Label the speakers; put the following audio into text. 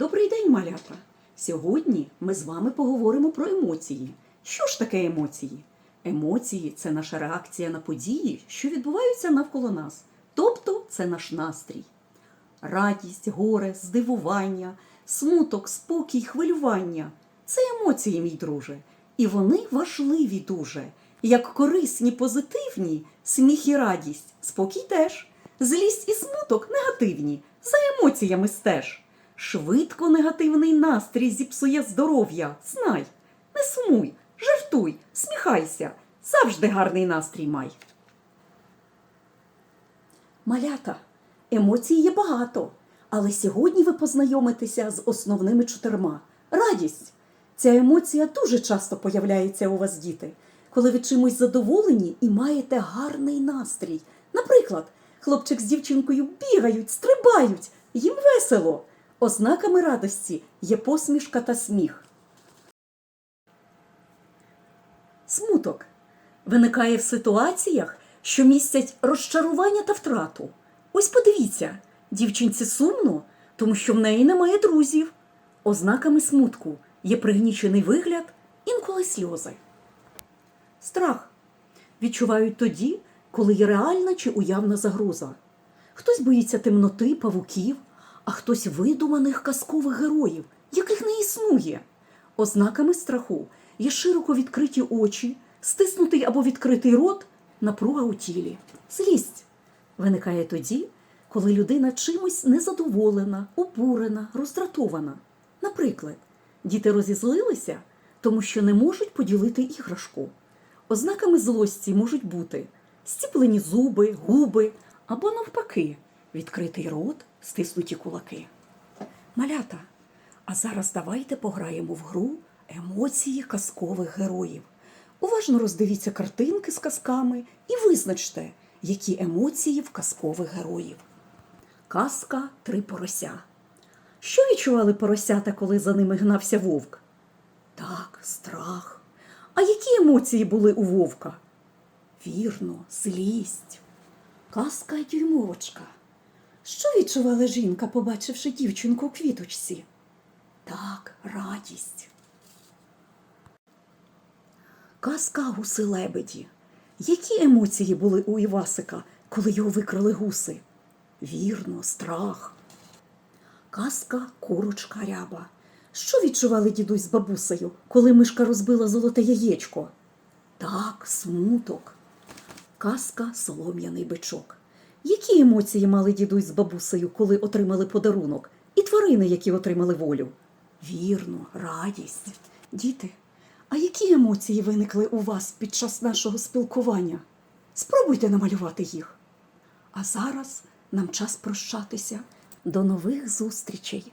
Speaker 1: Добрий день, малята! Сьогодні ми з вами поговоримо про емоції. Що ж таке емоції? Емоції це наша реакція на події, що відбуваються навколо нас. Тобто це наш настрій. Радість, горе, здивування, смуток, спокій, хвилювання це емоції, мій друже, і вони важливі дуже. Як корисні, позитивні, сміх і радість, спокій теж, злість і смуток негативні, за емоціями стеж. Швидко негативний настрій зіпсує здоров'я. Знай, не сумуй, жартуй, сміхайся, завжди гарний настрій май. Малята, емоцій є багато, але сьогодні ви познайомитеся з основними чотирма. Радість. Ця емоція дуже часто появляється у вас, діти, коли ви чимось задоволені і маєте гарний настрій. Наприклад, хлопчик з дівчинкою бігають, стрибають, їм весело. Ознаками радості є посмішка та сміх. Смуток виникає в ситуаціях, що містять розчарування та втрату. Ось подивіться, дівчинці сумно, тому що в неї немає друзів. Ознаками смутку є пригнічений вигляд, інколи сльози. Страх відчувають тоді, коли є реальна чи уявна загроза. Хтось боїться темноти, павуків, а хтось видуманих казкових героїв, яких не існує. Ознаками страху є широко відкриті очі, стиснутий або відкритий рот, напруга у тілі. Злість виникає тоді, коли людина чимось незадоволена, обурена, роздратована. Наприклад, діти розізлилися, тому що не можуть поділити іграшку. Ознаками злості можуть бути стіплені зуби, губи або навпаки, відкритий рот, стиснуті кулаки. Малята, а зараз давайте пограємо в гру емоції казкових героїв. Уважно роздивіться картинки з казками і визначте, які емоції в казкових героїв. Казка Три порося. Що відчували поросята, коли за ними гнався вовк? Так, страх. А які емоції були у вовка? Вірно, злість. Казка дюймовочка. Що відчувала жінка, побачивши дівчинку у квіточці? Так, радість. Казка гуси лебеді. Які емоції були у Івасика, коли його викрали гуси? Вірно, страх. Казка курочка ряба. Що відчували дідусь з бабусею, коли мишка розбила золоте яєчко? Так, смуток. Казка солом'яний бичок. Які емоції мали дідусь з бабусею, коли отримали подарунок, і тварини, які отримали волю? Вірно, радість. Діти, а які емоції виникли у вас під час нашого спілкування? Спробуйте намалювати їх. А зараз нам час прощатися. До нових зустрічей!